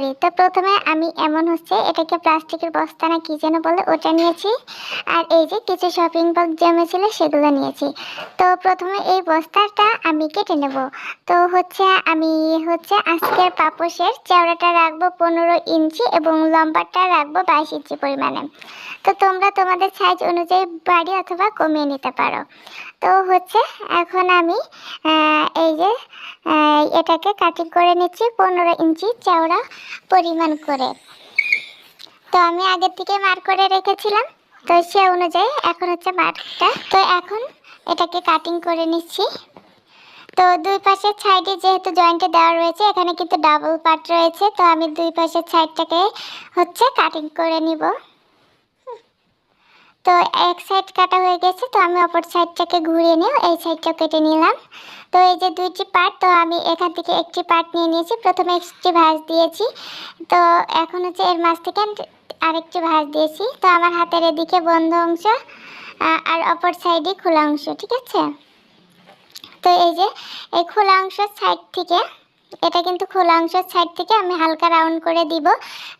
করি। তো প্রথমে আমি এমন হচ্ছে, এটাকে প্লাস্টিকের বস্তা না কি যেন বলে, ওটা নিয়েছি। আর এই যে কিছু শপিং বক্স জমেছিল সেগুলো নিয়েছি। তো প্রথমে এই বস্তাটা আমি কেটে নেব। তো হচ্ছে, আমি হচ্ছে আজকের পাপোশের চওড়াটা রাখব পনেরো ইঞ্চি এবং লম্বাটা রাখব বাইশ ইঞ্চি পরিমাণে। তো তোমরা তোমাদের সাইজ অনুযায়ী বাড়ি অথবা কমিয়ে নিতে পারো। তো হচ্ছে, এখন আমি এই যে আহ, এটাকে কাটিং করে নিচ্ছি পনেরো ইঞ্চি চওড়া পরিমাণ করে। তো আমি আগের থেকে মার করে রেখেছিলাম তো সে অনুযায়ী এখন হচ্ছে মার্কটা তো এখন এটাকে কাটিং করে নিচ্ছি। তো দুই পাশের সাইডে যেহেতু জয়েন্টে দেওয়া রয়েছে এখানে কিন্তু ডাবল পার্ট রয়েছে তো আমি দুই পাশের সাইডটাকে হচ্ছে কাটিং করে নিব। তো এক সাইড কাটা হয়ে গেছে, তো আমি অপর সাইডটাকে ঘুরিয়ে নিয়ে এই সাইডটা কেটে নিলাম। তো এই যে দুইটি পার্ট তো আমি এখান থেকে একটি পার্ট নিয়ে নিয়েছি। প্রথমে একটি ভাঁজ দিয়েছি। তো এখন হচ্ছে এর মাছ থেকে আরেকটি ভাঁজ দিয়েছি। তো আমার হাতের এদিকে বন্ধ অংশ আর অপর সাইডে খোলা অংশ, ঠিক আছে? তো এই যে এই খোলা অংশের সাইড থেকে এটা কিন্তু খোলা অংশের সাইড থেকে আমি হালকা রাউন্ড করে দিব।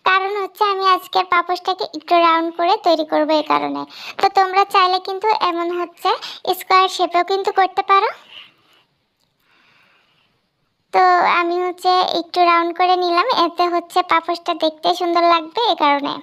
কারণ হচ্ছে আমি আজকের পাপোশটাকে একটু রাউন্ড করে তৈরি করব এই কারণে। তো তোমরা চাইলে কিন্তু এমন হচ্ছে স্কোয়ার শেপেও কিন্তু করতে পারো। তো আমি হচ্ছে একটু রাউন্ড করে নিলাম, এতে হচ্ছে পাপোশটা দেখতে সুন্দর লাগবে এই কারণে।